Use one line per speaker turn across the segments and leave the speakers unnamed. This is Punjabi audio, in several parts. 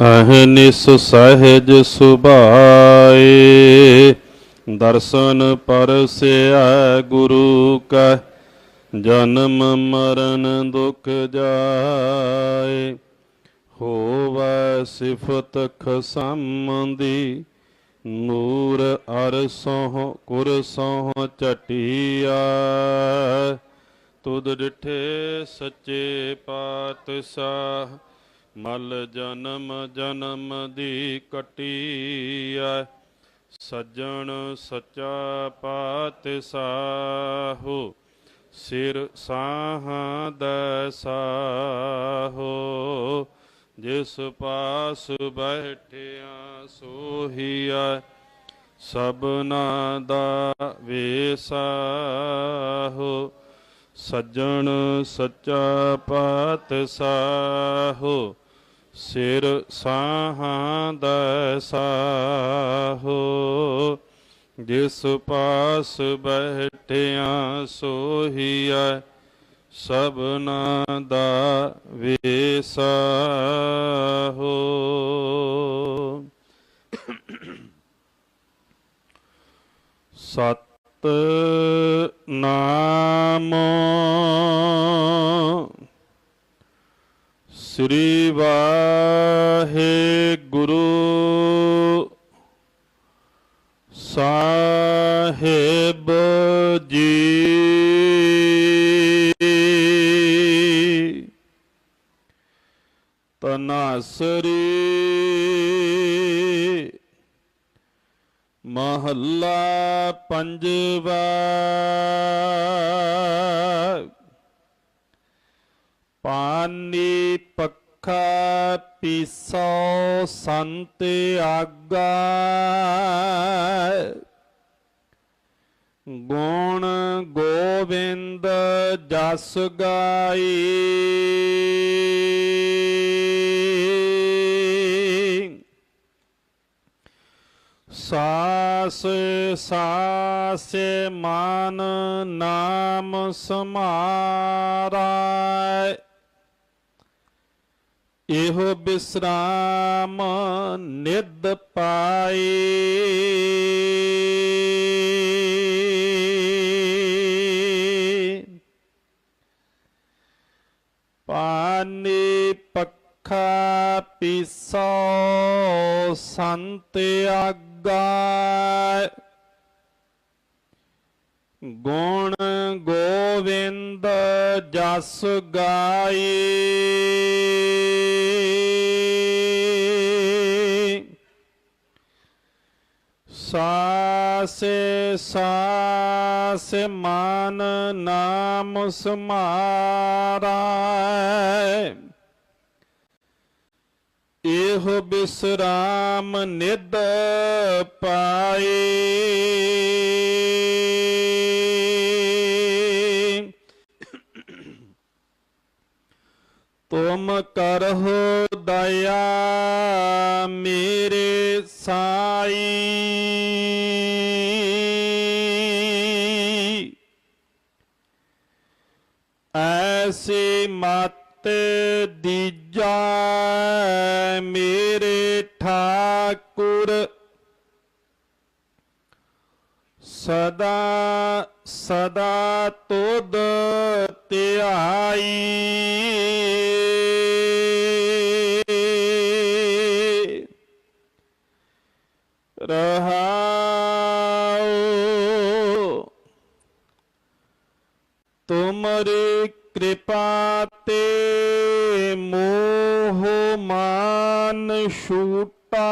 ਅਹਨਿਸ ਸਹਿਜ ਸੁਭਾਏ, ਦਰਸ਼ਨ ਪਰਸਿਆ ਗੁਰੂ ਕਾ, ਜਨਮ ਮਰਨ ਦੁਖ ਜਾਏ। ਹੋਵੈ ਸਿਫਤ ਖਸੰਦੀ ਨੂਰ ਅਰਸੋਂ ਕੁਰਸੋਂ ਚਟਿਆ ਤੁਧ ਡਿਠੇ ਸੱਚੇ ਪਾਤਸ਼ਾਹ ਮਲ ਜਨਮ ਜਨਮ ਦੀ ਕਟਿਆ ਸੱਜਣ ਸੱਚਾ ਪਾਤਸ਼ਾਹੋ, ਸਿਰ ਸਾਹਾਂ ਦਸਾਹੋ ਜਿਸ ਪਾਸ ਬੈਠਿਆ ਸੋਹੀਆ ਸਭਨਾ ਦਾ ਵੇਸਾਹੋ, ਸੱਜਣ ਸੱਚਾ ਪਾਤਸ਼ਾਹੋ ਸਿਰ ਸਾਹਾਂ ਦਸਾਹੋ ਜਿਸ ਪਾਸ ਬੈਠਿਆ ਸੋਹੀਆ ਸਭਨਾ ਦਾ ਵੇਸਾਹੋ। ਸਤ ਨਾਮ ਸ੍ਰੀ ਵਾਹਿਗੁਰੂ ਸਾਹਿਬ ਜੀ। ਤਨਾਸਰੀ ਮਹੱਲਾ ਪੰਜਵਾ। ਪਾਨੀ ਪੱਖਾ ਪੀਸੋ ਸੰਤ ਆਗਾ ਗੁਣ ਗੋਬਿੰਦ ਜਸ ਗਾਈ ਸਾਸ ਸਾਸ ਮਾਨ ਨਾਮ ਸਮਾਰਾ ਇਹੋ ਬਿਸਰਾਮ ਨਿਦ ਪਾਈ ਪਾਨੀ ਪੱਖਾ ਪੀਸੋ ਸੰਤ ਆਗਾ। ਗੁਣ ਗੋਵਿੰਦ ਜਸ ਗਾਈ। ਸਾਸੇ ਸਾਸ ਮਾਨ ਨਾਮ ਸਮਾਰਾ। ਇਹੋ ਬਿਸਰਾਮ ਨਿਦ ਪਾਏ ਤੁਮ ਕਰਹੁ ਦਇਆ ਮੇਰੇ ਸਾਈ। ਐਸੀ ਮਤ ਦੀਜਾ ਮੇਰੇ ਠਾਕੁਰ ਸਦਾ ਸਦਾ ਤੁਧ ਧਿਆਈ। ਰਹਾਉ ਤੁਮਰੀ ਕਿਰਪਾ ਤੇ ਮੋਹ ਮਾਨ ਛੂਟਾ।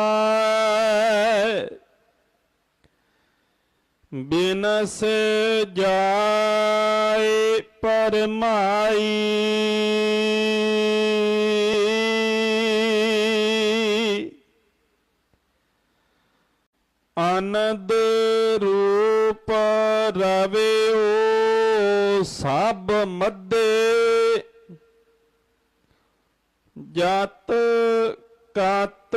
ਬਿਨਸ ਜਾਏ ਪਰਮਾਈ। ਅਨੰਦ ਰੂਪ ਰਵਿਓ ਸਭ ਮੱਦੇ। ਜਤ ਕਤ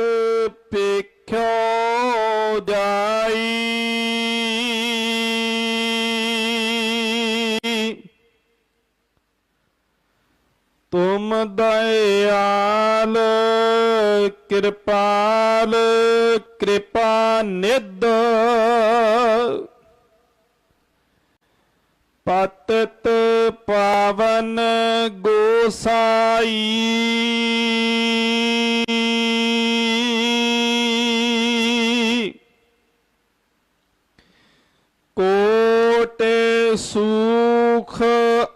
ਪੇਖਿਓ ਜਾਈ। ਦਇਆਲ ਕਿਰਪਾਲ ਕਿਰਪਾ ਨਿਦ ਪਤਤ ਪਾਵਨ ਗੋਸਾਈ। ਕੋਟ ਸੂ ਸੁਖ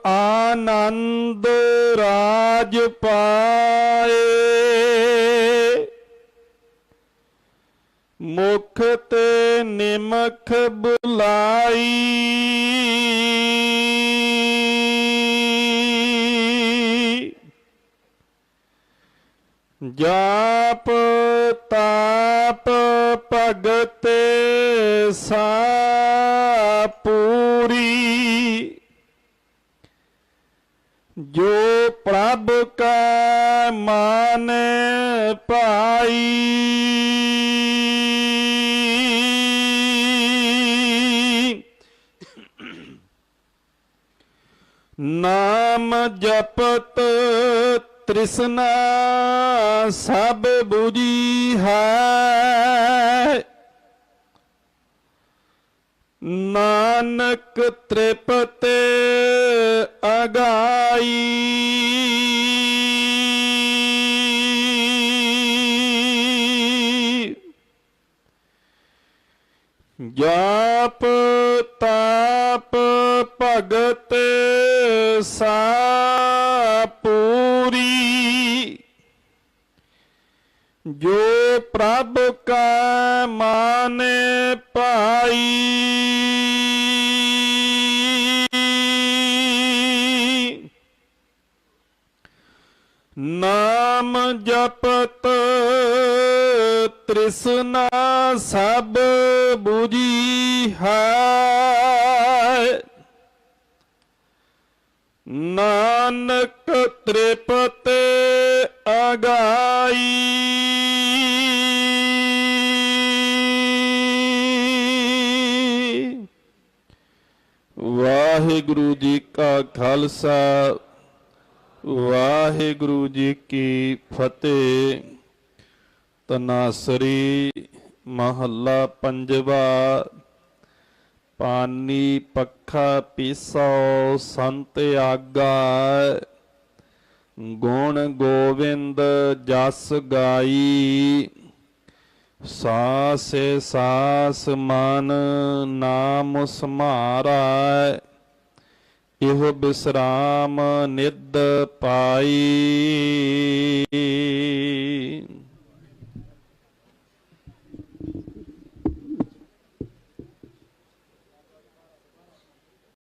ਆਨੰਦ ਰਾਜ ਪਾਏ। ਮੁਖ ਤੇ ਨਿਮਖ ਬੁਲਾਈ। ਜਾਪ ਤਾਪ ਭਗਤ ਸਾਪੂਰੀ ਜੋ ਪ੍ਰਭ ਕਾ ਮਾਨ ਪਾਈ ਨਾਮ ਜਪਤ ਤ੍ਰਿਸ਼ਨਾ ਸਭ 부ਜੀ ਹੈ। ਨਾਨਕ ਤ੍ਰਿਪਤ ਅਗਾਈ। ਜਾਪ ਤਾਪ ਭਗਤ ਸਾਪੂਰੀ ਜੋ ਪ੍ਰਭ ਕਾ ਮਾਨ ਪਾਈ ਨਾਮ ਜਪਤ ਤ੍ਰਿਸ਼ਨਾ ਸਭ 부ਜੀ ਹੈ। ਨਾਨਕ ਤ੍ਰਿਪਤ ਅਗਾਈ। ਵਾਹਿਗੁਰੂ ਜੀ ਕਾ ਖਾਲਸਾ, ਵਾਹਿਗੁਰੂ ਜੀ ਕੀ ਫਤਿਹ। ਤਨਾਸਰੀ ਮਹੱਲਾ ਪੰਜਵਾ, ਪਾਨੀ ਪੱਖਾ ਪੀਸੋ ਸੰਤ ਆਗਾ। ਗੁਣ ਗੋਵਿੰਦ ਜਸ ਗਾਈ। ਸਾਸੇ ਸਾਸ ਮਨ ਨਾਮ ਸਮਾਰਾ ਇਹੋ ਬਿਸਰਾਮ ਨਿਦ ਪਾਈ।